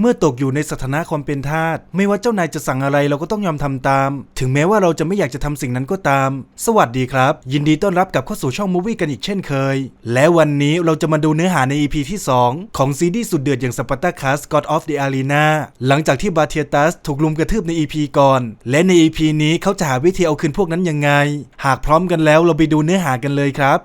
เมื่อตกอยู่ในสถานะความเป็นทาสไม่ว่าเจ้านายจะสั่งอะไรเราก็ต้องยอมทำตาม ถึงแม้ว่าเราจะไม่อยากจะทำสิ่งนั้นก็ตาม สวัสดีครับ ยินดีต้อนรับกลับเข้าสู่ช่องมูวี่กันอีกเช่นเคย และวันนี้เราจะมาดูเนื้อหาใน EP ที่ 2 ของซีรีสุดเดือดอย่างสปาร์ตาคัส God of the Arena หลังจากที่บาเทียตัสถูกลุมกระทืบใน EP ก่อน และใน EP นี้เขาจะหาวิธีเอาคืนพวกนั้นยังไง หากพร้อมกันแล้วเราไปดูเนื้อหากันเลยครับ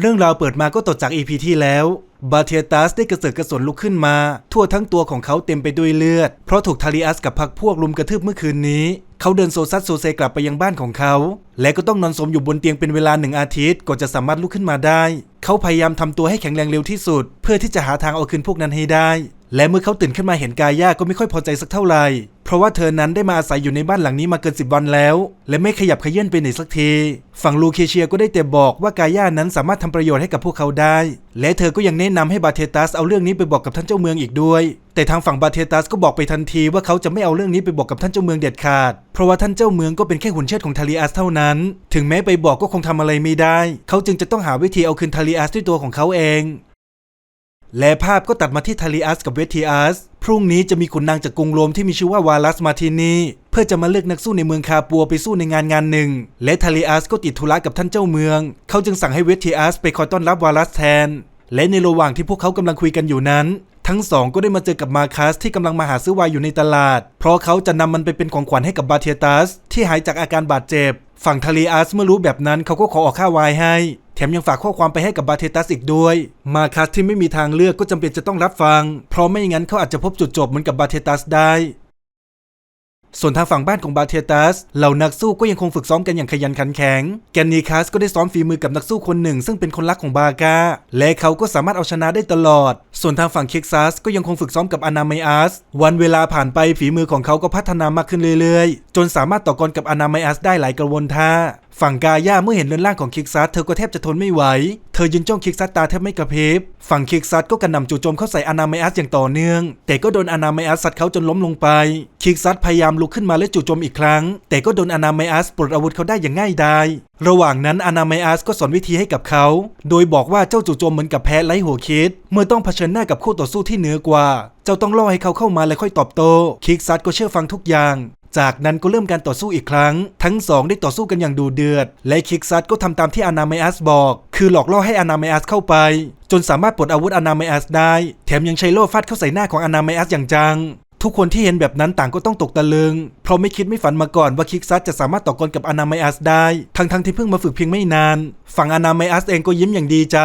เรื่องราวเปิดมาก็ต่อจากอีพีที่แล้ว บาเทียตัสได้กระเสือกกระสนลุกขึ้นมา ทั่วทั้งตัวของเขาเต็มไปด้วยเลือด เพราะถูกทาริอัสกับพักพวกลุมกระทืบเมื่อคืนนี้ เขาเดินโซซัดโซเซกลับไปยังบ้านของเขา และก็ต้องนอนสมอยู่บนเตียงเป็นเวลาหนึ่งอาทิตย์ก่อนจะสามารถลุกขึ้นมาได้ เขาพยายามทำตัวให้แข็งแรงเร็วที่สุด เพื่อที่จะหาทางเอาคืนพวกนั้นให้ได้ และเมื่อเขาตื่นขึ้นมาเห็นกาย่าก็ไม่ค่อยพอใจสักเท่าไหร่ เพราะว่าเธอนั้นได้มาอาศัยอยู่ในบ้านหลังนี้มาเกินสิบวันแล้ว และไม่ขยับขยื่นไปไหนสักที ฝั่งลูเคเชียก็ได้แต่บอกว่ากาย่านั้นสามารถทำประโยชน์ให้กับพวกเขาได้ และเธอก็ยังแนะนำให้บาเทตัสเอาเรื่องนี้ไปบอกกับท่านเจ้าเมืองอีกด้วย แต่ทางฝั่งบาเทตัสก็บอกไปทันทีว่าเขาจะไม่เอาเรื่องนี้ไปบอกกับท่านเจ้าเมืองเด็ดขาด เพราะว่าท่านเจ้าเมืองก็เป็นแค่หุ่นเชิดของทาริอัสเท่านั้น ถึงแม้ไปบอกก็คงทำอะไรไม่ได้ เขาจึงจะต้องหาวิธีเอาคืนทาริอัสด้วยตัวของเขาเอง และภาพก็ตัดมาที่ทาริอัสกับเวทีอัสพรุ่งนี้จะมีขุนนางจากกรุงโรมที่มีชื่อว่าวาลัสมาที่นี่เพื่อจะมาเลือกนักสู้ในเมืองคาปัวไปสู้ในงานงานหนึ่ง และทาริอัสก็ติดธุระกับท่านเจ้าเมือง เขาจึงสั่งให้เวทีอัสไปคอยต้อนรับวาลัสแทน และในระหว่างที่พวกเขากำลังคุยกันอยู่นั้น ทั้งสองก็ได้มาเจอกับมาคัสที่กำลังมาหาซื้อไวน์อยู่ในตลาด เพราะเขาจะนำมันไปเป็นของขวัญให้กับบาเทียตัสที่หายจากอาการบาดเจ็บ ฝั่งทาริอัสเมื่อรู้แบบนั้นเขาก็ขอออกค่าไวน์ให้ แถมยังฝากข้อความไปให้กับบาเทตัสอีกด้วย มาคัสที่ไม่มีทางเลือกก็จำเป็นจะต้องรับฟัง เพราะไม่งั้นเขาอาจจะพบจุดจบเหมือนกับบาเทตัสได้ ส่วนทางฝั่งบ้านของบาเทตัส เหล่านักสู้ก็ยังคงฝึกซ้อมกันอย่างขยันขันแข็ง แกนนีคัสก็ได้ซ้อมฝีมือกับนักสู้คนหนึ่ง ซึ่งเป็นคนรักของบากา และเขาก็สามารถเอาชนะได้ตลอด ส่วนทางฝั่งเค็กซัสก็ยังคงฝึกซ้อมกับอนาไมอัส วันเวลาผ่านไปฝีมือของเขาก็พัฒนามากขึ้นเรื่อยๆ จนสามารถต่อกรกับอนาไมอัสได้หลายกระวนท่า ฝั่งกาย่าเมื่อเห็นเรือนร่างของคิกซัสเธอก็แทบจะทนไม่ไหว เธอยืนจ้องคิกซัสตาแทบไม่กระพริบ ฝั่งคิกซัสก็กระหน่ำจู่โจมเข้าใส่อนาไมอัสอย่างต่อเนื่อง แต่ก็โดนอนาไมอัสสัดเขาจนล้มลงไป คิกซัสพยายามลุกขึ้นมาและจู่โจมอีกครั้ง แต่ก็โดนอนาไมอัสปลดอาวุธเขาได้อย่างง่ายดาย ระหว่างนั้นอนาไมอัสก็สอนวิธีให้กับเขา โดยบอกว่าเจ้าจู่โจมเหมือนกับแพ้ไร้หัวคิด เมื่อต้องเผชิญหน้ากับคู่ต่อสู้ที่เหนือกว่า เจ้าต้องล่อให้เขาเข้ามาแล้วค่อยตอบโต้ คิกซัสก็เชื่อฟังทุกอย่าง จากนั้นก็เริ่มการต่อสู้อีกครั้ง ทั้งสองได้ต่อสู้กันอย่างดูเดือด และคิกซัสก็ทำตามที่อนาไมอัสบอก คือหลอกล่อให้อนาไมอัสเข้าไป จนสามารถปลดอาวุธอนาไมอัสได้ แถมยังใช้โล่ฟาดเข้าใส่หน้าของอนาไมอัสอย่างจัง ทุกคนที่เห็นแบบนั้นต่างก็ต้องตกตะลึง เพราะไม่คิดไม่ฝันมาก่อนว่าคิกซัสจะสามารถต่อกรกับอนาไมอัสได้ ทั้งๆที่เพิ่งมาฝึกเพียงไม่นาน ฝั่งอนาไมอัสเองก็ยิ้มอย่างดีใจ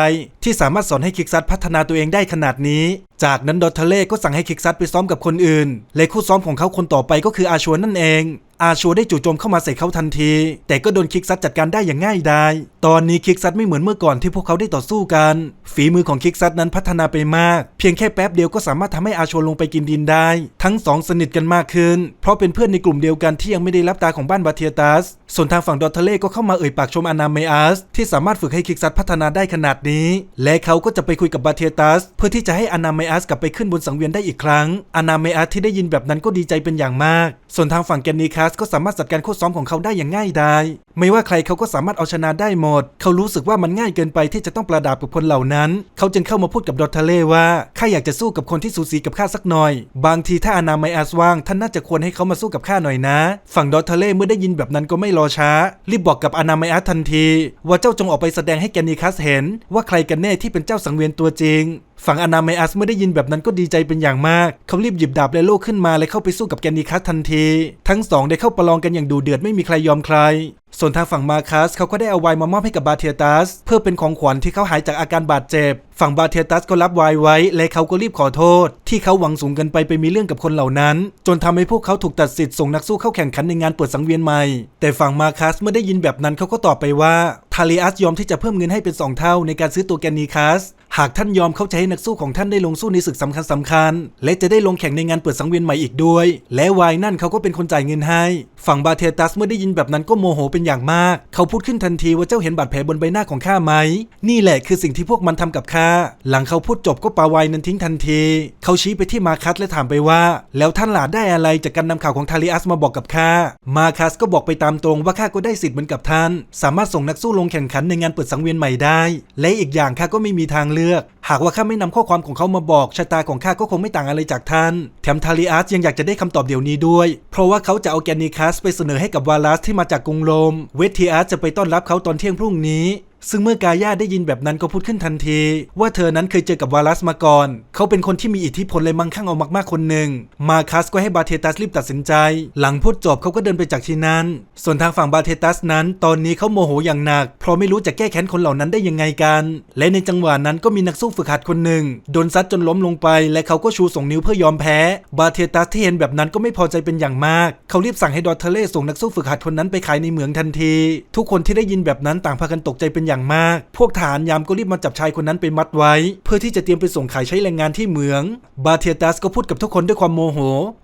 ที่สามารถสอนให้คิกซัสพัฒนาตัวเองได้ขนาดนี้ จากนั้นดอทเทเล่ก็สั่งให้คิกซัสไปซ้อมกับคนอื่น และคู่ซ้อมของเขาคนต่อไปก็คืออาชัวนั่นเอง อาชัวได้จู่โจมเข้ามาใส่เขาทันที แต่ก็โดนคิกซัดจัดการได้อย่างง่ายดาย ตอนนี้คิกซัดไม่เหมือนเมื่อก่อนที่พวกเขาได้ต่อสู้กัน ฝีมือของคิกซัดนั้นพัฒนาไปมาก เพียงแค่แป๊บเดียวก็สามารถทำให้อาชัวลงไปกินดินได้ ทั้งสองสนิทกันมากขึ้น เพราะเป็นเพื่อนในกลุ่มเดียวกันที่ยังไม่ได้รับตาของบ้านบาเทียตัส ส่วนทางฝั่งดอทเทเล่ก็เข้ามาเอ่ยปากชมอนามเมอัสที่สามารถฝึกให้คิกซัดพัฒนาได้ขนาดนี้ และเขาก็จะไปคุยกับบาเทียตัส เพื่อที่จะให้อนาเมอัสกลับไปขึ้นบนสังเวียนได้อีกครั้งอนาเมอัสที่ได้ยินแบบนั้นก็ดีใจเป็นอย่างมาก ส่วนทางฝั่งแกนนีคัสก็สามารถจัดการโค้ชซ้อมของเขาได้อย่างง่ายดาย ไม่ว่าใครเขาก็สามารถเอาชนะได้หมด เขารู้สึกว่ามันง่ายเกินไปที่จะต้องประดาบกับคนเหล่านั้น เขาจึงเข้ามาพูดกับดอทเทเลว่าข้าอยากจะสู้กับคนที่สูสีกับข้าสักหน่อย บางทีถ้าอนาไมอัสว่างท่านน่าจะควรให้เขามาสู้กับข้าหน่อยนะ ฝั่งดอทเทเลเมื่อได้ยินแบบนั้นก็ไม่รอช้า รีบบอกกับอนาไมอัสทันที ว่าเจ้าจงออกไปแสดงให้แกนนีคัสเห็น ว่าใครกันแน่ที่เป็นเจ้าสังเวียนตัวจริง ฝั่งอนาไมอัสเมื่อได้ยินแบบนั้นก็ดีใจเป็นอย่างมาก เขารีบหยิบดาบและโล่ขึ้นมาและเข้าไปสู้กับแกนิคัสทันที ทั้งสองได้เข้าประลองกันอย่างดูเดือดไม่มีใครยอมใคร ส่วนทางฝั่งมาคัสเขาก็ได้เอาไวน์มามอบให้กับบาเทียตัสเพื่อเป็นของขวัญที่เขาหายจากอาการบาดเจ็บ ฝั่งบาเทียตัสก็รับไวน์ไว้ และเขาก็รีบขอโทษ ที่เขาหวังสูงเกินไปไปมีเรื่องกับคนเหล่านั้น จนทำให้พวกเขาถูกตัดสิทธิ์ส่งนักสู้เข้าแข่งขันในงานเปิดสังเวียนใหม่ แต่ฝั่งมาคัสเมื่อได้ยินแบบนั้นเขาก็ตอบไปว่าทาริอัสยอมที่จะเพิ่มเงินให้เป็นสองเท่าในการซื้อตัวแกนีคัส หากท่านยอมเขาจะให้นักสู้ของท่านได้ลงสู้ในศึกสำคัญสำคัญ และจะได้ลงแข่งในงานเปิดสังเวียนใหม่อีกด้วย และวายนั่นเขาก็เป็นคนจ่ายเงินให้ ฝั่งบาเทตัสเมื่อได้ยินแบบนั้นก็โมโหเป็นอย่างมาก เขาพูดขึ้นทันทีว่าเจ้าเห็นบาดแผลบนใบหน้าของข้าไหม นี่แหละคือสิ่งที่พวกมันทำกับข้า หลังเขาพูดจบก็ปาวายนั้นทิ้งทันที เขาชี้ไปที่มาคัสและถามไปว่า แล้วท่านหลาได้อะไรจากการนำข่าวของทาริอัสมาบอกกับข้า มาคัสก็บอกไปตามตรงว่าข้าก็ได้สิทธิ์เหมือนกับท่าน สามารถส่งนักสู้ลงแข่งขันในงานเปิดสังเวียนใหม่ได้ และอีกอย่างข้าก็ไม่มีทางเลือกลือก หากว่าข้าไม่นำข้อความของเขามาบอกชะตาของข้าก็คงไม่ต่างอะไรจากท่าน แถมทาริอัสยังอยากจะได้คำตอบเดี๋ยวนี้ด้วย เพราะว่าเขาจะเอาแกนิคัสไปเสนอให้กับวาลัสที่มาจากกรุงโรม เวทีอัสจะไปต้อนรับเขาตอนเที่ยงพรุ่งนี้ ซึ่งเมื่อกาย่าได้ยินแบบนั้นก็พูดขึ้นทันที ว่าเธอนั้นเคยเจอกับวาลัสมาก่อน เขาเป็นคนที่มีอิทธิพลและมั่งคั่งเอามากๆคนหนึ่ง มาคัสก็ให้บาเทตัสรีบตัดสินใจ หลังพูดจบเขาก็เดินไปจากที่นั้น ส่วนทางฝั่งบาเทตัสนั้น ตอนนี้เขาโมโหอย่างหนัก เพราะไม่รู้จะแก้แค้นคนเหล่านั้นได้ยังไงกัน และในจังหวะนั้นก็มีนักสู้ฝึกหัดคนหนึ่งโดนซัดจนล้มลงไป และเขาก็ชูสองนิ้วเพื่อยอมแพ้ บาเทตัสที่เห็นแบบนั้นก็ไม่พอใจเป็นอย่างมาก เขารีบสั่งให้ดอทเทเล่ส่งนักสู้ฝึกหัดคนนั้นไปขายในเหมืองทันที ทุกคนที่ได้ยินแบบนั้นต่างพากันตกใจเป็นอย่างมาก พวกทหารยามก็รีบมาจับชายคนนั้นไปมัดไว้ เพื่อที่จะเตรียมไปส่งขายใช้แรงงานที่เหมือง บาเทตัสก็พูดกับทุกคนด้วยความโมโห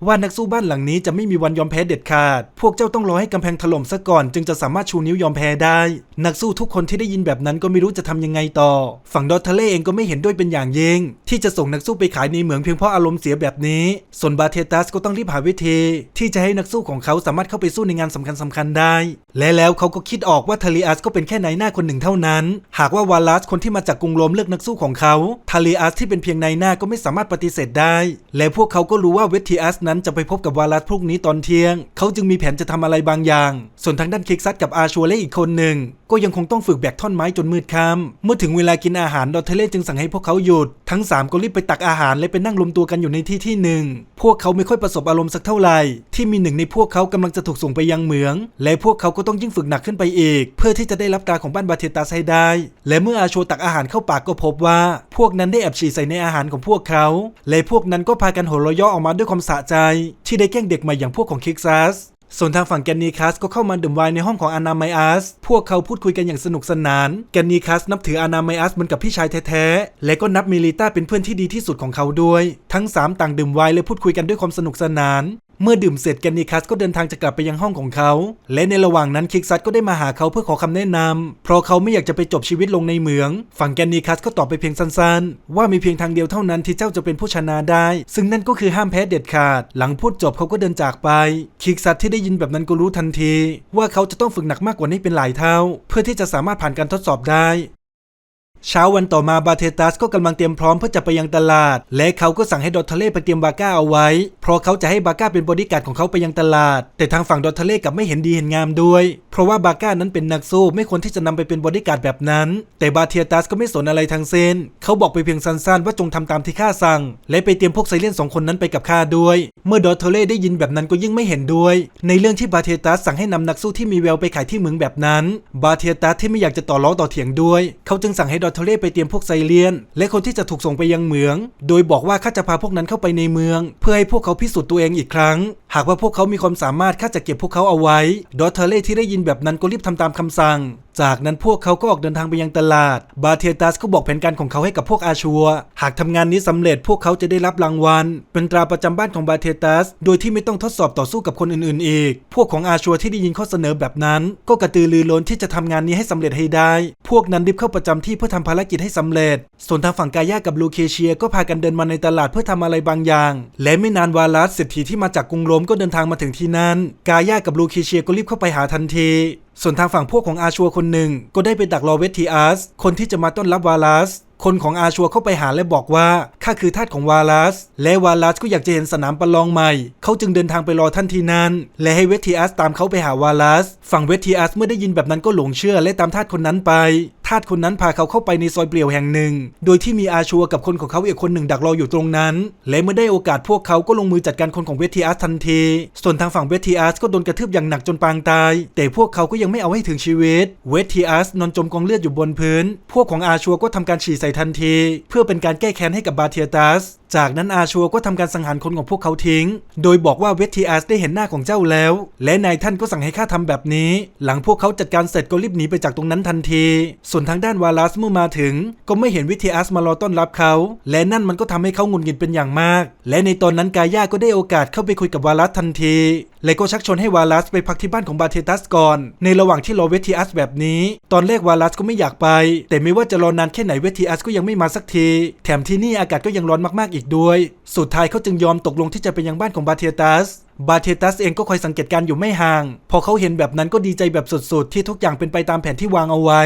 ว่านักสู้บ้านหลังนี้จะไม่มีวันยอมแพ้เด็ดขาด พวกเจ้าต้องรอให้กำแพงถล่มซะก่อน จึงจะสามารถชูนิ้วยอมแพ้ได้ นักสู้ทุกคนที่ได้ยินแบบนั้นก็ไม่รู้จะทำยังไงต่อ ฝั่งดอทเทเล่เองก็ไม่เห็นด้วยเป็นอย่างยิ่งที่จะส่งนักสู้ไปขายในเหมืองเพียงเพราะอารมณ์เสียแบบนี้ ส่วนบาเทตัสก็ต้องรีบหาวิธีที่จะให้นักสู้ของเขาสามารถเข้าไปสู้ในงานสำคัญสำคัญๆได้ และแล้วเขาก็คิดออกว่าทาริอัสก็เป็นแค่นายหน้าคนหนึ่งเท่านั้น หากว่าวาลัสคนที่มาจากกรุงโรมเลือกนักสู้ของเขาทาริอัสที่เป็นเพียงนายหน้าก็ไม่สามารถปฏิเสธได้ และพวกเขาก็รู้ว่าเวทีอัสนั้นจะไปพบกับวาลัสพรุ่งนี้ตอนเที่ยง เขาจึงมีแผนจะทำอะไรบางอย่าง ส่วนทางด้านคิกซัตกับอาชัวและอีกคนหนึ่งก็ยังคงต้องฝึกแบกท่อนไม้จนมืดค่ำเมื่อถึงเวลากินอาหารดอทเทเล่จึงสั่งให้พวกเขาหยุด ทั้ง 3 ก็รีบไปตักอาหารและไปนั่งรวมตัวกันอยู่ในที่ที่หนึ่ง พวกเขาไม่ค่อยประสบอารมณ์สักเท่าไหร่ ที่มีหนึ่งในพวกเขากำลังจะถูกส่งไปยังเหมือง และพวกเขาก็ต้องยิ่งฝึกหนักขึ้นไปอีก เพื่อที่จะได้รับการของบ้านบาเทตาให้ได้ และเมื่ออาโชตักอาหารเข้าปากก็พบว่า พวกนั้นได้แอบฉี่ใส่ในอาหารของพวกเขา และพวกนั้นก็พากันหัวเราะยาะออกมาด้วยความสะใจ ที่ได้แกล้งเด็กใหม่อย่างพวกของคิกซัสส่วนทางฝั่งแกนนีคัสก็เข้ามาดื่มไวน์ในห้องของอานาไมอัส พวกเขาพูดคุยกันอย่างสนุกสนาน แกนนีคัสนับถืออานาไมอัสเหมือนกับพี่ชายแท้ๆ และก็นับมิลิต้าเป็นเพื่อนที่ดีที่สุดของเขาด้วย ทั้ง 3 ต่างดื่มไวน์และพูดคุยกันด้วยความสนุกสนาน เมื่อดื่มเสร็จแกนนีคัสก็เดินทางจะกลับไปยังห้องของเขา และในระหว่างนั้นคิกซัสก็ได้มาหาเขาเพื่อขอคำแนะนำเพราะเขาไม่อยากจะไปจบชีวิตลงในเหมือง ฝั่งแกนนีคัสก็ตอบไปเพียงสั้นๆ ว่ามีเพียงทางเดียวเท่านั้นที่เจ้าจะเป็นผู้ชนะได้ ซึ่งนั่นก็คือห้ามแพ้เด็ดขาด หลังพูดจบเขาก็เดินจากไป คิกซัสที่ได้ยินแบบนั้นก็รู้ทันที ว่าเขาจะต้องฝึกหนักมากกว่านี้เป็นหลายเท่า เพื่อที่จะสามารถผ่านการทดสอบได้ เช้าวันต่อมาบาเทตัสก็กำลังเตรียมพร้อมเพื่อจะไปยังตลาด และเขาก็สั่งให้ดอทเทเล่ไปเตรียมบาก้าเอาไว้ เพราะเขาจะให้บาก้าเป็นบอดี้การ์ดของเขาไปยังตลาด แต่ทางฝั่งดอทเทเล่กลับไม่เห็นดีเห็นงามด้วย เพราะว่าบาก้านั้นเป็นนักสู้ไม่ควรที่จะนำไปเป็นบอดี้การ์ดแบบนั้น แต่บาเทตัสก็ไม่สนอะไรทั้งสิ้น เขาบอกไปเพียงสั้นๆ ว่าจงทำตามที่ข้าสั่ง และไปเตรียมพวกไซเลนสองคนนั้นไปกับข้าด้วย เมื่อดอทเทเล่ได้ยินแบบนั้นก็ยิ่งไม่เห็นด้วย ในเรื่องที่บาเทตัสสั่งให้นำนักสู้ที่มีแววไปขายที่เมืองแบบนั้น บาเทตัสที่ไม่อยากจะต่อล้อต่อเถียงด้วย เขาจึงสั่งให้ดอทเทเล่ไปเตรียมพวกไซเลียน และคนที่จะถูกส่งไปยังเหมือง โดยบอกว่าข้าจะพาพวกนั้นเข้าไปในเมือง เพื่อให้พวกเขาพิสูจน์ตัวเองอีกครั้ง หากว่าพวกเขามีความสามารถข้าจะเก็บพวกเขาเอาไว้ ดอทเทเล่ที่ได้ยินแบบนั้นก็รีบทำตามคำสั่ง จากนั้นพวกเขาก็ออกเดินทางไปยังตลาด บาเทตัสก็บอกแผนการของเขาให้กับพวกอาชัว หากทำงานนี้สำเร็จพวกเขาจะได้รับรางวัล เป็นตราประจำบ้านของบาเทตัส โดยที่ไม่ต้องทดสอบต่อสู้กับคนอื่นๆอีก พวกของอาชัวที่ได้ยินข้อเสนอแบบนั้น ก็กระตือรือร้นที่จะทำงานนี้ให้สำเร็จให้ได้ พวกนั้นรีบเข้าประจำที่เพื่อทำภารกิจให้สำเร็จ ส่วนทางฝั่งกายากับลูเคเชียก็พากันเดินมาในตลาดเพื่อทำอะไรบางอย่าง และไม่นานวาลัสเศรษฐีที่มาจากกรุงโรมก็เดินทางมาถึงที่นั่น กายากับลูเคเชียก็รีบเข้าไปหาทันที ส่วนทางฝั่งพวกของอาชัวคนหนึ่งก็ได้ไปดักรอเวทีอัสคนที่จะมาต้อนรับวาลัสคนของอาชัวเข้าไปหาและบอกว่าข้าคือทาสของวาลัส และวาลัสก็อยากจะเห็นสนามประลองใหม่ เขาจึงเดินทางไปรอท่านที่นั่น และให้เวทีอัสตามเขาไปหาวาลัส ฝั่งเวทีอัสเมื่อได้ยินแบบนั้นก็หลงเชื่อและตามทาสคนนั้นไป ทาสคนนั้นพาเขาเข้าไปในซอยเปลี่ยวแห่งหนึ่ง โดยที่มีอาชัวกับคนของเขาอีกคนหนึ่งดักรออยู่ตรงนั้น และเมื่อได้โอกาสพวกเขาก็ลงมือจัดการคนของเวทีอัสทันที ส่วนทางฝั่งเวทีอัสก็โดนกระทืบอย่างหนักจนปางตาย แต่พวกเขาก็ยังไม่เอาให้ถึงชีวิต เวทีอัสนอนจมกองเลือดอยู่บนพื้น พวกของอาชัวก็ทำการฉี่ใส่ทันที เพื่อเป็นการแก้แค้นให้กับบาเทียตัสจากนั้นอาชัวก็ทำการสังหารคนของพวกเขาทิ้ง โดยบอกว่าเวทีอัสได้เห็นหน้าของเจ้าแล้ว และนายท่านก็สั่งให้ข้าทำแบบนี้ หลังพวกเขาจัดการเสร็จก็รีบหนีไปจากตรงนั้นทันทีส่วนทางด้านวาลัสเมื่อมาถึง ก็ไม่เห็นวิเทอัสมารอต้อนรับเขา และนั่นมันก็ทำให้เขางุดหงิดเป็นอย่างมาก และในตอนนั้นกาย่าก็ได้โอกาสเข้าไปคุยกับวาลัสทันที และก็ชักชวนให้วาลัสไปพักที่บ้านของบาเทตัสก่อน ในระหว่างที่รอเวทีอัสแบบนี้ ตอนแรกวาลัสก็ไม่อยากไป แต่ไม่ว่าจะรอนานแค่ไหนเวทีอัสก็ยังไม่มาสักที แถมที่นี่อากาศก็ยังร้อนมากๆอีกด้วย สุดท้ายเขาจึงยอมตกลงที่จะไปยังบ้านของบาเทตัสบาเทตัสเองก็คอยสังเกตการ์อยู่ไม่ห่าง พอเขาเห็นแบบนั้นก็ดีใจแบบสุดๆ ที่ทุกอย่างเป็นไปตามแผนที่วางเอาไว้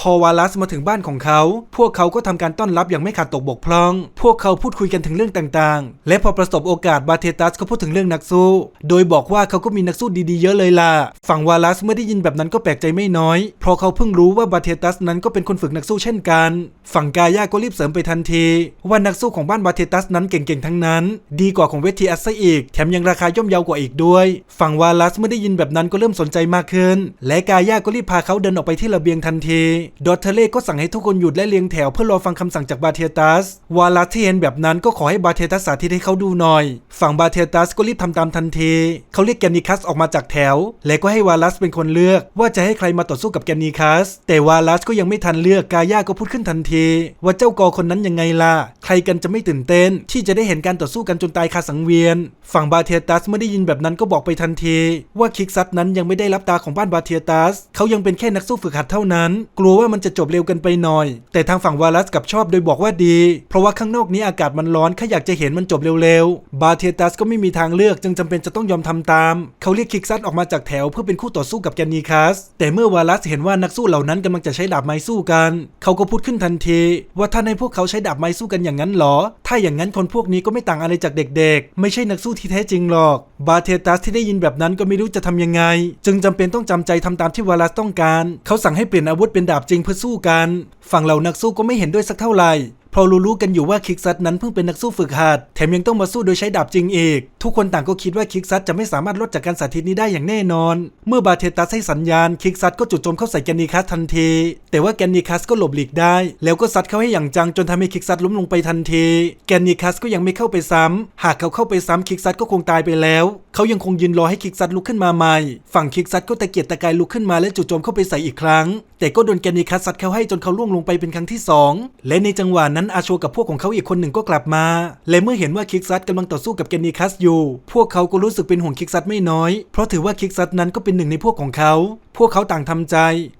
พอวาลัสมาถึงบ้านของเขา พวกเขาก็ทำการต้อนรับอย่างไม่ขาดตกบกพร่อง พวกเขาพูดคุยกันถึงเรื่องต่างๆ และพอประสบโอกาสบาเทตัสก็พูดถึงเรื่องนักสู้ โดยบอกว่าเขาก็มีนักสู้ดีๆเยอะเลยล่ะ ฝั่งวาลัสเมื่อได้ยินแบบนั้นก็แปลกใจไม่น้อย เพราะเขาเพิ่งรู้ว่าบาเทตัสนั้นก็เป็นคนฝึกนักสู้เช่นกัน ฝั่งกายาก็รีบเสริมไปทันที ว่านักสู้ของบ้านบาเทตัสนั้นเก่งๆทั้งนั้น ดีกว่าของเวทีอัสซะอีก แถมยังราคาย่อมเยาวกว่าอีกด้วย ฝั่งวาลัสเมื่อได้ยินแบบนั้นก็เริ่มสนใจมากขึ้น และกายาก็รีบพาเขาเดินออกไปที่ระเบียงทันทีดอทเทเล่ก็สั่งให้ทุกคนหยุดและเรียงแถวเพื่อรอฟังคำสั่งจากบาเทตัสวาลัสที่เห็นแบบนั้นก็ขอให้บาเทตัสสาธิตให้เขาดูหน่อย ฝั่งบาเทตัสก็รีบทำตามทันที เขาเรียกแกนนิคัสออกมาจากแถว และก็ให้วาลัสเป็นคนเลือก ว่าจะให้ใครมาต่อสู้กับแกนนิคัส แต่วาลัสก็ยังไม่ทันเลือกกาย่าก็พูดขึ้นทันที ว่าเจ้ากอคนนั้นยังไงล่ะ ใครกันจะไม่ตื่นเต้น ที่จะได้เห็นการต่อสู้กันจนตายคาสังเวียน ฝั่งบาเทตัสเมื่อได้ยินแบบนั้นก็บอกไปทันที ว่าคิกซัตนั้นยังไม่ได้รับตาของบ้านบาเทตัส เขายังเป็นแค่นักสู้ฝึกหัดเท่านั้น กลัวว่ามันจะจบเร็วกันไปหน่อย แต่ทางฝั่งวาลัสกับชอบโดยบอกว่าดี เพราะว่าข้างนอกนี้อากาศมันร้อนข้าอยากจะเห็นมันจบเร็วๆ บาเทตัสก็ไม่มีทางเลือกจึงจำเป็นจะต้องยอมทำตาม เขาเรียกคิกซัตออกมาจากแถวเพื่อเป็นคู่ต่อสู้กับแกนีคัส แต่เมื่อวาลัสเห็นว่านักสู้เหล่านั้นกำลังจะใช้ดาบไม้สู้กัน เขาก็พูดขึ้นทันที ว่าท่านให้พวกเขาใช้ดาบไม้สู้กันอย่างนั้นหรอ ถ้าอย่างนั้นคนพวกนี้ก็ไม่ต่างอะไรจากเด็ก ๆ ไม่ใช่นักสู้ที่แท้จริงหรอก บาเทตัสที่ได้ยินแบบนั้นก็ไม่รู้จะทำยังไง จึงจำเป็นต้องจำใจทำตามที่วาลัสต้องการ เขาสั่งให้เปลี่ยนอาวุธเป็นดาบจริงเพื่อสู้กัน ฝั่งเหล่านักสู้ก็ไม่เห็นด้วยสักเท่าไหร่ เพราะรู้ๆกันอยู่ว่าคิกซัตนั้นเพิ่งเป็นนักสู้ฝึกหัดแถมยังต้องมาสู้โดยใช้ดาบจริงอีก ทุกคนต่างก็คิดว่าคิกซัตจะไม่สามารถลดจากการสาธิตนี้ได้อย่างแน่นอน เมื่อบาเทตัสให้สัญญาณคิกซัตก็จุดโจมเข้าใส่แกนนิคัสทันที แต่ว่าแกนนิคัสก็หลบหลีกได้ แล้วก็ซัดเข้าให้อย่างจังจนทำให้คิกซัตล้มลงไปทันที แกนนิคัสก็ยังไม่เข้าไปซ้ำหากเขาเข้าไปซ้ำคิกซัตก็คงตายไปแล้ว เขายังคงยืนรอให้คิกซัตลุกขึ้นมาใหม่ ฝั่งคิกซัตก็ตะเกียกตะกายลุกขึ้นมาและจู่โจมเข้าไปใส่อีกครั้ง แต่ก็โดนแกนนิคัสซัดเข้าให้จนเขาล่วงลงไปเป็นครั้งที่สองและในจังหวะนั้นอาโชกับพวกของเขาอีกคนหนึ่งก็กลับมา และเมื่อเห็นว่าคิกซัตกำลังต่อสู้กับแกนนิคัสอยู่ พวกเขาก็รู้สึกเป็นห่วงคิกซัตไม่น้อย เพราะถือว่าคิกซัตนั้นก็เป็นหนึ่งในพวกของเขา พวกเขาต่างทำใจ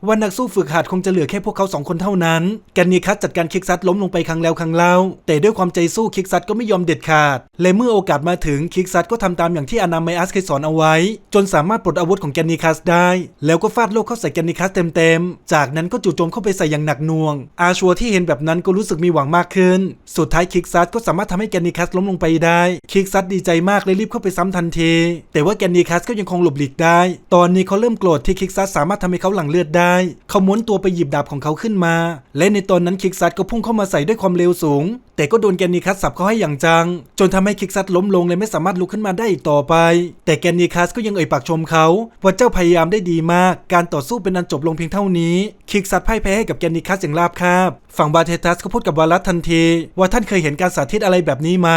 ว่านักสู้ฝึกหัดคงจะเหลือแค่พวกเขาสองคนเท่านั้นแกนนิคัสจัดการคิกซัตล้มลงไปครั้งแล้วครั้งเล่า แต่ด้วยความใจสู้คิกซัตก็ไม่ยอมเด็ดขาด และเมื่อโอกาสมาถึงคิกซัตก็ทำตามอย่างที่อนามัยอัสเคยสอนเอาไว้ จนสามารถปลดอาวุธของแกนนิคัสได้ แล้วก็ฟาดโลกเข้าใส่แกนนิคัสเต็มๆ จากนั้นก็จู่โจมเข้าไปใส่อย่างหนักหน่วง อาชัวที่เห็นแบบนั้นก็รู้สึกมีหวังมากขึ้น สุดท้ายคิกซัตก็สามารถทำให้แกนนิคัสล้มลงไปได้ คิกซัตดีใจมากเลยรีบเข้าไปซ้ำทันที แต่ว่าแกนนิคัสก็ยังคงหลบหลีกได้ ตอนนี้เขาเริ่มโกรธที่คิกซัตสามารถทำให้เขาหลั่งเลือดได้ เขาม้วนตัวไปหยิบดาบของเขาขึ้นมา และในตอนนั้นคิกซัตก็พุ่งเข้ามาใส่ด้วยความเร็วสูง แต่ก็โดนแกนนิคัสสับเขาให้อย่างจัง จนทำให้คิกซัตล้มลงและไม่สามารถลุกขึ้นมาได้อีกต่อไป แต่แกนนิคัสก็ยังเอ่ยปากชมเขาว่าเจ้าพยายามได้ดีมาก การต่อสู้เป็นอันจบลงเพียงเท่านี้ คิกซัตพ่ายแพ้ให้กับแกนนิคัสอย่างราบคาบ ฝั่งบาเทตัสก็พูดกับวาลัสทันที ว่าท่านเคยเห็นการสาธิตอะไรแบบนี้ไหม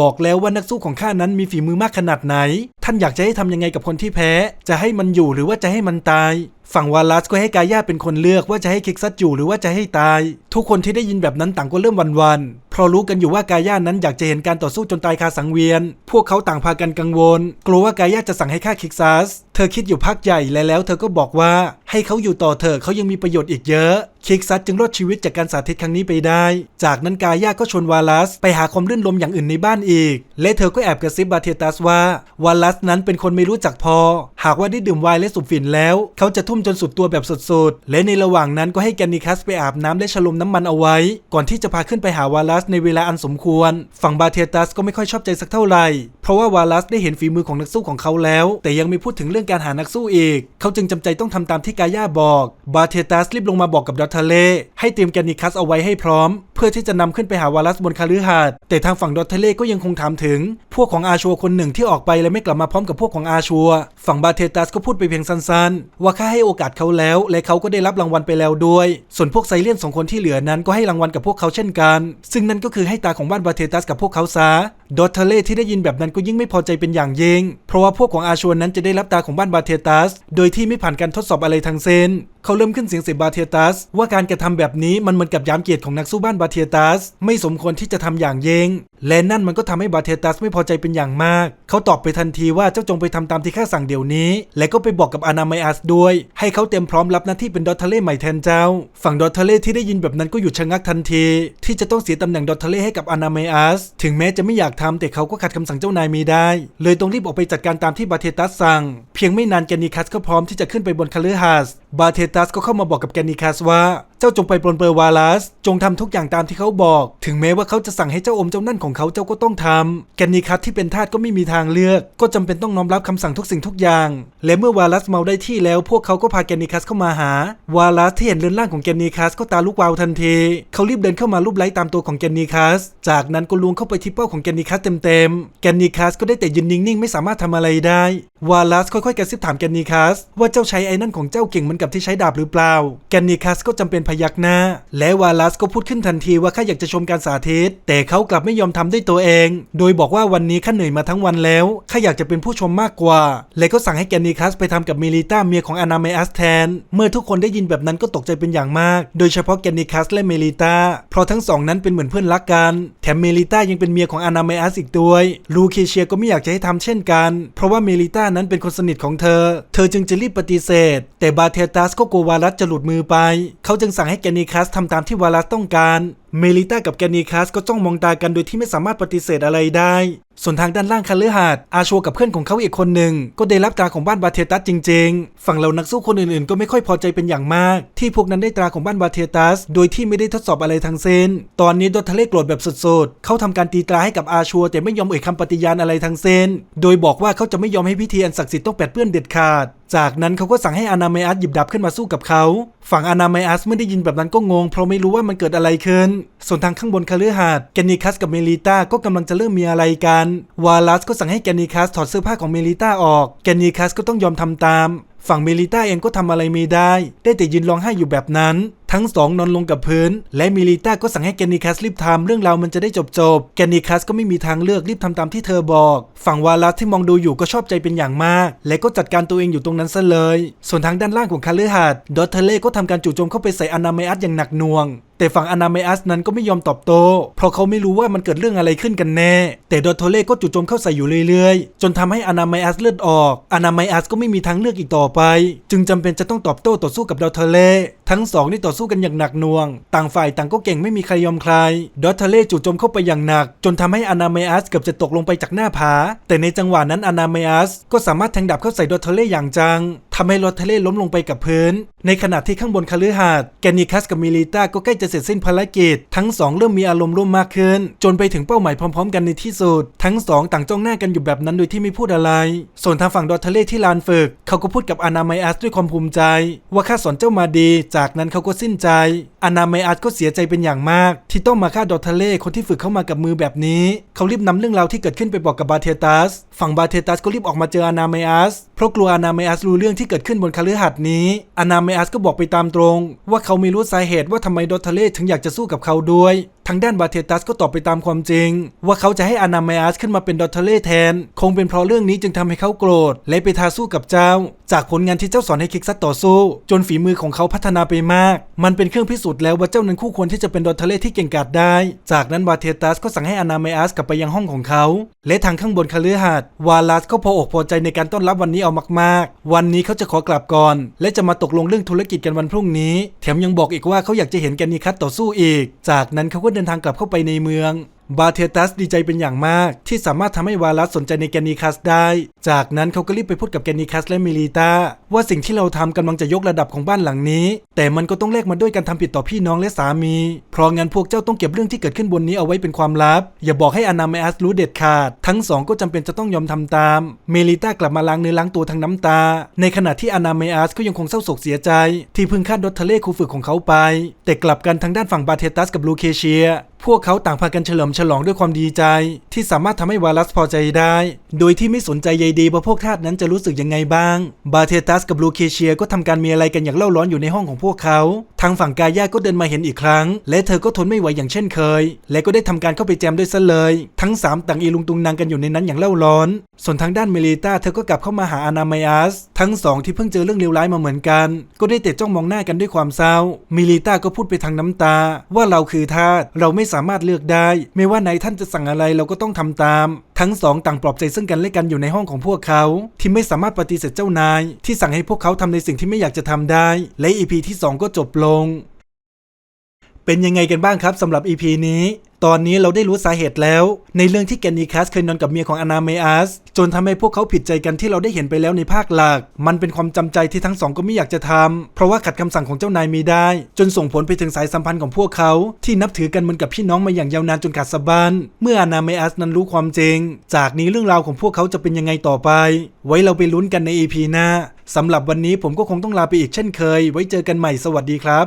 บอกแล้วว่านักสู้ของข้านั้นมีฝีมือมากขนาดไหน ท่านอยากจะให้ทำยังไงกับคนที่แพ้ จะให้มันอยู่หรือว่าจะให้มันตาย ฝั่งวาลัสก็ให้กาย่าเป็นคนเลือกว่าจะให้คิกซัตอยู่หรือว่าจะให้ตาย ทุกคนที่ได้ยินแบบนั้นต่างก็เริ่มวันวันเพราะรู้กันอยู่ว่ากาย่านั้นอยากจะเห็นการต่อสู้จนตายคาสังเวียน พวกเขาต่างพากันกังวล กลัวว่ากาย่าจะสั่งให้ฆ่าคิกซัสเธอคิดอยู่พักใหญ่และแล้วเธอก็บอกว่าให้เขาอยู่ต่อเถอะเขายังมีประโยชน์อีกเยอะ คิกซัสจึงรอดชีวิตจากการสาธิตครั้งนี้ไปได้ จากนั้นกาย่าก็ชวนวาลัสไปหาความรื่นรมอย่างอื่นในบ้านอีก และเธอก็แอบกระซิบบาเทตัสว่าวาลัสนั้นเป็นคนไม่รู้จักพอ หากว่าได้ดื่มไวน์และสูบฝิ่นแล้ว เขาจะทุ่มจนสุดตัวแบบสุดๆ และในระหว่างนั้นก็ให้แกนนิคัสไปอาบน้ำและฉลมน้ำมันเอาไว้ ก่อนที่จะพาขึ้นไปหาวาลัสในเวลาอันสมควร ฝั่งบาเทตัสก็ไม่ค่อยชอบใจสักเท่าไหร่ ราะว่าวาลัสได้เห็นฝีมือของนักสู้ของเขาแล้ว แต่ยังไม่พูดถึงเรื่องการหานักสู้อีก เขาจึงจำใจต้องทำตามที่กาย่าบอก บาเทตัสรีบลงมาบอกกับดอทเทเล่ให้เตรียมแกนิคัสเอาไว้ให้พร้อม เพื่อที่จะนำขึ้นไปหาวาลัสบนคาลือหาดแต่ทางฝั่งดอทเทเล่ก็ยังคงถามถึง พวกของอาชัวคนหนึ่งที่ออกไปและไม่กลับมาพร้อมกับพวกของอาชัว ฝั่งบาเทตัสก็พูดไปเพียงสั้นๆ ว่าข้าให้โอกาสเขาแล้ว และเขาก็ได้รับรางวัลไปแล้วด้วย ส่วนพวกไซเลียนสองคนที่เหลือนั้นก็ให้รางวัลกับพวกเขาเช่นกัน ซึ่งนั่นก็คือให้ตาของบ้านบาเทตัสกับพวกเขาซะดอทเทเลที่ได้ยินแบบนั้นก็ยิ่งไม่พอใจเป็นอย่างยิ่ง เพราะว่าพวกของอาชวนนั้นจะได้รับตาของบ้านบาเทตัส โดยที่ไม่ผ่านการทดสอบอะไรทั้งสิ้นเขาเริ่มขึ้นเสียงเสียบาเทตัสว่าการกระทำแบบนี้มันเหมือนกับย้ำเกียรติของนักสู้บ้านบาเทตัสไม่สมควรที่จะทำอย่างเย่งและนั่นมันก็ทำให้บาเทตัสไม่พอใจเป็นอย่างมาก เขาตอบไปทันทีว่าเจ้าจงไปทำตามที่ข้าสั่งเดี๋ยวนี้ และก็ไปบอกกับอนามัยอัสด้วย ให้เขาเตรียมพร้อมรับหน้าที่เป็นดอทเทเล่ใหม่แทนเจ้า ฝั่งดอทเทเล่ที่ได้ยินแบบนั้นก็หยุดชะงักทันที ที่จะต้องเสียตำแหน่งดอทเทเล่ให้กับอนามัยอัสถึงแม้จะไม่อยากทำแต่เขาก็ขัดคำสั่งเจ้านายไม่ได้ เลยต้องรีบออกไปจัดการตามที่บาเทตัสสั่ง เพียงไม่นานแกนนิคัสก็พร้อมที่จะขึ้นไปบนคาลือฮัสบาเทตัสก็เข้ามาบอกกับแกนิคัสว่า เจ้าจงไปปลนเปลือวาลัส จงทำทุกอย่างตามที่เขาบอก ถึงแม้ว่าเขาจะสั่งให้เจ้าอมเจ้านั่นของเขาเจ้าก็ต้องทำแกนนิคัสที่เป็นทาสก็ไม่มีทางเลือก ก็จำเป็นต้องน้อมรับคำสั่งทุกสิ่งทุกอย่าง และเมื่อวาลัสเมาได้ที่แล้ว พวกเขาก็พาแกนนิคัสเข้ามาหา วาลัสที่เห็นเรือนร่างของแกนนิคัสก็ตาลุกวาวทันที เขารีบเดินเข้ามารูปไล้ตามตัวของแกนนิคัส จากนั้นก็ลวงเข้าไปที่เป้าของแกนนิคัสเต็มๆ แกนนิคัสก็ได้แต่ยืนนิ่งๆ ไม่สามารถทำอะไรได้ วาลัสค่อยๆกระซิบถามแกนนิคัสว่าเจ้าใช้ไอ้นั่นของเจ้าเก่งเหมือนกับที่ใช้ดาบหรือเปล่า แกนนิคัสก็จำเป็นพยักหน้า และวาลัสก็พูดขึ้นทันทีว่าข้าอยากจะชมการสาธิต แต่เขากลับไม่ยอมทำด้วยตัวเอง โดยบอกว่าวันนี้ข้าเหนื่อยมาทั้งวันแล้วข้าอยากจะเป็นผู้ชมมากกว่า และก็สั่งให้แกนิคัสไปทำกับเมลิต้าเมียของอนาเมอัสแทน เมื่อทุกคนได้ยินแบบนั้นก็ตกใจเป็นอย่างมาก โดยเฉพาะแกนิคัสและเมลิต้าเพราะทั้งสองนั้นเป็นเหมือนเพื่อนรักกัน แถมเมลิต้ายังเป็นเมียของอนาเมอัสอีกด้วยลูเคเชียก็ไม่อยากจะให้ทำเช่นกัน เพราะว่าเมลิต้านั้นเป็นคนสนิทของเธอ เธอจึงจะรีบปฏิเสธ แต่บาเทตัสก็กลัววาลัสจะหลุดมือไป เขาจึงสั่งให้แกนนิคัสทำตามที่วาลัสต้องการ เมลิต้ากับแกนนิคัสก็จ้องมองตากันโดยที่ไม่สามารถปฏิเสธอะไรได้ ส่วนทางด้านล่างคาลือหาดอาชัวกับเพื่อนของเขาอีกคนหนึ่ง ก็ได้รับตราของบ้านบาเทตัสจริง ๆ ฝั่งเหล่านักสู้คนอื่นๆ ก็ไม่ค่อยพอใจเป็นอย่างมาก ที่พวกนั้นได้ตราของบ้านบาเทตัส โดยที่ไม่ได้ทดสอบอะไรทั้งสิ้น ตอนนี้ดอททะเลโกรธแบบสุดๆ เขาทำการตีตราให้กับอาชัวแต่ไม่ยอมเอ่ยคำปฏิญาณอะไรทั้งสิ้น โดยบอกว่าเขาจะไม่ยอมให้พิธีอันศักดิ์สิทธิ์ต้องแปดเปื้อนเด็ดขาดจากนั้นเขาก็สั่งให้อานาเมอัสหยิบดาบขึ้นมาสู้กับเขา ฝั่งอานาเมอัสเมื่อได้ยินแบบนั้นก็งง เพราะไม่รู้ว่ามันเกิดอะไรขึ้นส่วนทางข้างบนคาลือหาดแกนิคัสกับเมลิต้าก็กำลังจะเริ่มมีอะไรกัน วาลัสก็สั่งให้แกนิคัสถอดเสื้อผ้าของเมลิต้าออก แกนิคัสก็ต้องยอมทำตาม ฝั่งเมลิต้าเองก็ทำอะไรไม่ได้ ได้แต่ยืนร้องไห้อยู่แบบนั้น ทั้งสองนอนลงกับพื้น และมิลิต้าก็สั่งให้แกนิคัสรีบทำเรื่องราวมันจะได้จบจบแกนิคัสก็ไม่มีทางเลือกรีบทำตามที่เธอบอก ฝั่งวาลัสที่มองดูอยู่ก็ชอบใจเป็นอย่างมาก และก็จัดการตัวเองอยู่ตรงนั้นซะเลย ส่วนทางด้านล่างของคาลือหาดดอตเทเล่ก็ทำการจู่โจมเข้าไปใส่อนาเมอัสอย่างหนักหน่วงแต่ฝั่งอนาเมอัสนั้นก็ไม่ยอมตอบโต้ เพราะเขาไม่รู้ว่ามันเกิดเรื่องอะไรขึ้นกันแน่ แต่ดอตโทเล่ก็จู่โจมเข้าใส่อยู่เรื่อยๆ จนทำให้อนาเมอัสเลือดออก อนาเมอัสก็ไม่มีทางเลือกอีกต่อไป จึงจำเป็นจะต้องตอบโต้ต่อสู้กับดอตเทเล่ ทั้งสองนี่ต่อสู้กันอย่างหนักหน่วง ต่างฝ่ายต่างก็เก่งไม่มีใครยอมใคร ดอทเทเล่จู่โจมเข้าไปอย่างหนัก จนทำให้อนาเมอัสเกือบจะตกลงไปจากหน้าผา แต่ในจังหวะนั้นอนาเมอัสก็สามารถแทงดาบเข้าใส่ดอทเทเล่อย่างจังทำให้รถทะเลล้มลงไปกับพื้น ในขณะที่ข้างบนคาลือหาดแกนิคัสกับมิลิต้าก็ใกล้จะเสร็จสิ้นภารกิจ ทั้งสองเริ่มมีอารมณ์ร่วมมากขึ้น จนไปถึงเป้าหมายพร้อม ๆ กันในที่สุด ทั้งสองต่างจ้องหน้ากันอยู่แบบนั้นโดยที่ไม่พูดอะไร ส่วนทางฝั่งดอททะเลที่ลานฝึก เขาก็พูดกับอนาไมอัสด้วยความภูมิใจ ว่าข้าสอนเจ้ามาดี จากนั้นเขาก็สิ้นใจ อนาไมอัสก็เสียใจเป็นอย่างมาก ที่ต้องมาฆ่าดอททะเลคนที่ฝึกเข้ามากับมือแบบนี้ เขารีบนำเรื่องราวที่เกิดขึ้นไปบอกกับบาเทตัส ฝั่งบาเทตัสก็รีบออกมาเจออนาไมอัสเพราะกลัวอนาไมอัสรู้เรื่องที่เกิดขึ้นบนคฤหาสน์นี้อนาไมอัสก็บอกไปตามตรง ว่าเขาไม่รู้สาเหตุว่าทำไมดอททะเลถึงอยากจะสู้กับเขาด้วย ทางด้านบาเทตัสก็ตอบไปตามความจริง ว่าเขาจะให้อนาไมอัสขึ้นมาเป็นดอทเทเลแทน คงเป็นเพราะเรื่องนี้จึงทำให้เขาโกรธ และไปท้าสู้กับเจ้า จากผลงานที่เจ้าสอนให้คิกซัตต่อสู้ จนฝีมือของเขาพัฒนาไปมาก มันเป็นเครื่องพิสูจน์แล้วว่าเจ้านั้นคู่ควรที่จะเป็นดอทเทเลที่เก่งกาจได้ จากนั้นบาเทตัสก็สั่งให้อนาไมอัสกลับไปยังห้องของเขา และทางข้างบนคฤหาสน์วาลัสก็พออกพอใจในการต้อนรับวันนี้เอามาก ๆ วันนี้เขาจะขอกลับก่อน และจะมาตกลงเรื่องธุรกิจกันวันพรุ่งนี้ แถมยังบอกอีกว่าเขาอยากจะเห็นแกนิคัตต่อสู้อีก จากนั้นเขาก็เดินินทางกลับเข้าไปในเมือง บาเทตัสดีใจเป็นอย่างมาก ที่สามารถทำให้วาลัสสนใจในแกนนิคัสได้ จากนั้นเขาก็รีบไปพูดกับแกนนิคัสและมิลิต้าว่าสิ่งที่เราทำกำลังจะยกระดับของบ้านหลังนี้ แต่มันก็ต้องแลกมาด้วยการทำผิดต่อพี่น้องและสามี เพราะงั้นพวกเจ้าต้องเก็บเรื่องที่เกิดขึ้นบนนี้เอาไว้เป็นความลับ อย่าบอกให้อนาเมอัสรู้เด็ดขาด ทั้งสองก็จำเป็นจะต้องยอมทำตาม เมลิต้ากลับมาล้างเนื้อล้างตัวทั้งน้ำตา ในขณะที่อนาเมอัสก็ยังคงเศร้าโศกเสียใจ ที่เพิ่งฆ่าดอททะเลครูฝึกของเขาไป แต่กลับกันทางด้านฝั่งบาเทตัสกับลูเคเชียพวกเขาต่างพากันเฉลิมฉลองด้วยความดีใจ ที่สามารถทำให้วาลัสพอใจได้ โดยที่ไม่สนใจใยดีว่าพวกทาสนั้นจะรู้สึกยังไงบ้าง บาเทตัสกับลูเคเชียก็ทำการมีอะไรกันอย่างเล่าร้อนอยู่ในห้องของพวกเขา ทางฝั่งกายาก็เดินมาเห็นอีกครั้ง และเธอก็ทนไม่ไหวอย่างเช่นเคย และก็ได้ทำการเข้าไปแจมด้วยซะเลย ทั้งสามต่างอีลุงตุงนางกันอยู่ในนั้นอย่างเล่าร้อน ส่วนทางด้านเมลิต้าเธอก็กลับเข้ามาหาอนาไมอัสทั้งสองที่เพิ่งเจอเรื่องเลวร้ายมาเหมือนกัน ก็ได้แต่จ้องมองหน้ากันด้วยความเศร้า มิลิต้าก็พูดไปทางน้ำตา ว่าเราคือทาสเราไม่สามารถเลือกได้ ไม่ว่านายท่านจะสั่งอะไรเราก็ต้องทำตาม ทั้งสองต่างปลอบใจซึ่งกันและกันอยู่ในห้องของพวกเขา ที่ไม่สามารถปฏิเสธเจ้านาย ที่สั่งให้พวกเขาทำในสิ่งที่ไม่อยากจะทำได้ และอีพีที่สองก็จบลง เป็นยังไงกันบ้างครับสำหรับ EP นี้ ตอนนี้เราได้รู้สาเหตุแล้ว ในเรื่องที่แกนีคัสเคยนอนกับเมียของอนาเมอัสจนทำให้พวกเขาผิดใจกันที่เราได้เห็นไปแล้วในภาคหลัก มันเป็นความจำใจที่ทั้งสองก็ไม่อยากจะทำเพราะว่าขัดคำสั่งของเจ้านายไม่ได้ จนส่งผลไปถึงสายสัมพันธ์ของพวกเขา ที่นับถือกันเหมือนกับพี่น้องมาอย่างยาวนานจนขาดสะบั้นเมื่ออนาเมอัสนั้นรู้ความจริง จากนี้เรื่องราวของพวกเขาจะเป็นยังไงต่อไป ไว้เราไปลุ้นกันใน EP หน้าสำหรับวันนี้ผมก็คงต้องลาไปอีกเช่นเคย ไว้เจอกันใหม่สวัสดีครับ